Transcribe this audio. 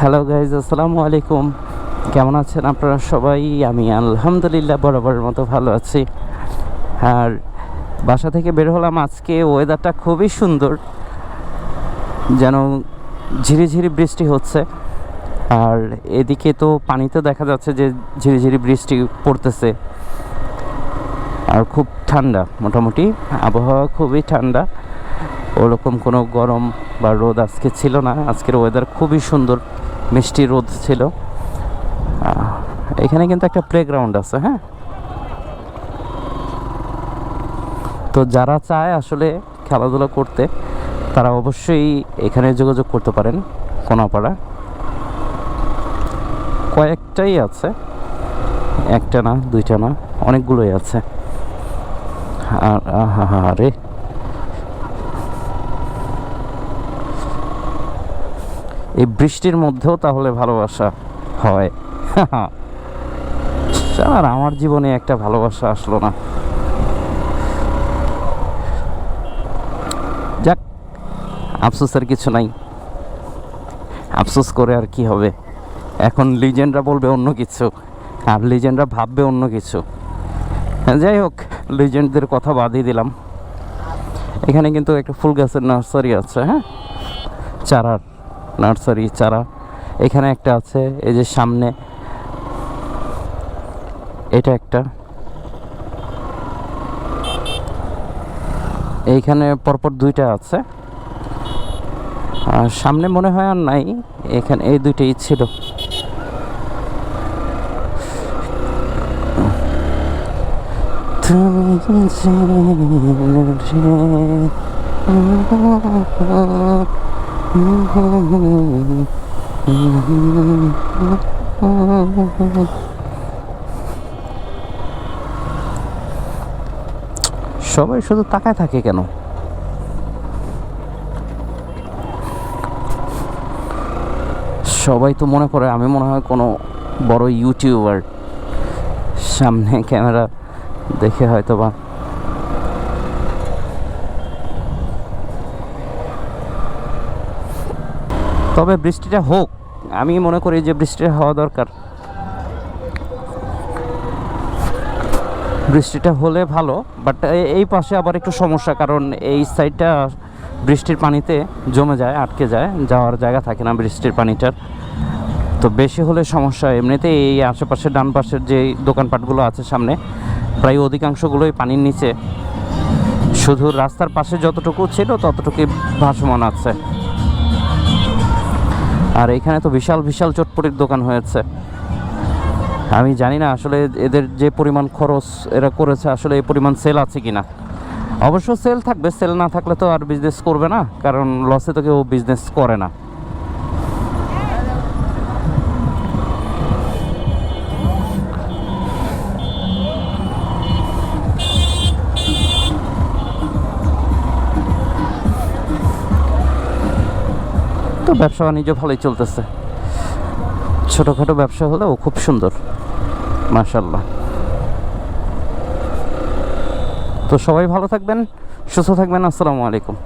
Hello guys আসসালামু আলাইকুম কেমন আছেন আপনারা সবাই? আমি আলহামদুলিল্লাহ বরাবরের মতো ভালো আছি। আর বাসা থেকে বের হলাম আজকে। ওয়েদারটা খুবই সুন্দর। যেন ঝিরিঝিরি বৃষ্টি হচ্ছে। আর এদিকে তো পানিতে দেখা যাচ্ছে যে ঝিরিঝিরি বৃষ্টি পড়তেছে। আর খুব ঠান্ডা, মোটামুটি। আবহাওয়া খুবই ঠান্ডা। ওরকম কোনো গরম বা রোদ আজকে ছিল না। আজকের ওয়েদার খুবই সুন্দর। মিষ্টি রোদ ছিল। এখানে কিন্তু একটা প্লেগ্রাউন্ড আছে হ্যাঁ? তো যারা চায় আসলে খেলাধুলা করতে, তারা অবশ্যই এখানে যোগাযোগ করতে পারেন কোনাপাড়া। কয়েকটাই আছে, একটা না, দুইটা না, অনেকগুলোই আছে। আর আহা রে এই বৃষ্টির মধ্যেও তাহলে ভালোবাসা হয়। আর আমার জীবনে একটা ভালোবাসা আসলো না। যাক, আফসোসের কিছু নাই। আফসোস করে আর কি হবে? এখন লিজেন্ডরা বলবে অন্য কিছু, আর লিজেন্ডরা ভাববে অন্য কিছু। যাই হোক লিজেন্ডদের কথা বাদই দিলাম। এখানে কিন্তু একটা ফুল গাছের নার্সারি আছে হ্যাঁ? চারার। নার্সারি চারা এখানে একটা আছে, এই যে সামনে। এটা একটা। এইখানে পরপর দুইটা আছে। আর সামনে মনে হয় আর নাই, এখানে এই দুইটাই ছিল। সবাই শুধু তাকায় থাকে কেন? সবাই তো মনে করে, আমি মনে হয় কোনো বড় ইউটিউবার সামনে ক্যামেরা দেখে হয়তো বা তবে বৃষ্টিটা হোক, আমি মনে করি যে বৃষ্টিটা হওয়া দরকার। বৃষ্টিটা হলে ভালো বাট এই পাশে আবার একটু সমস্যা, কারণ এই সাইডটা বৃষ্টির পানিতে জমে যায়, আটকে যায়, যাওয়ার জায়গা থাকে না বৃষ্টির পানিটার। তো বেশি হলে সমস্যা এমনিতে এই আশেপাশে ডান পাশের যে দোকানপাটগুলো আছে সামনে, প্রায় অধিকাংশগুলোই পানির নিচে। শুধু রাস্তার পাশে যতটুকু ছিল ততটুকুই ভাসমান আছে। আর এখানে তো বিশাল বিশাল চটপটির দোকান হয়েছে। আমি জানি না আসলে এদের যে পরিমাণ খরচ এরা করেছে, আসলে এই পরিমাণ সেল আছে কিনা। অবশ্য সেল থাকবে সেল না থাকলে তো আর বিজনেস করবে না, কারণ লসে তো কেউ বিজনেস করে না। তো ব্যবসা বাণিজ্য ভালোই চলতেছে। ছোটোখাটো ব্যবসা হলেও খুব সুন্দর মাশাল্লাহ তো সবাই ভালো থাকবেন, সুস্থ থাকবেন, আসসালামু আলাইকুম।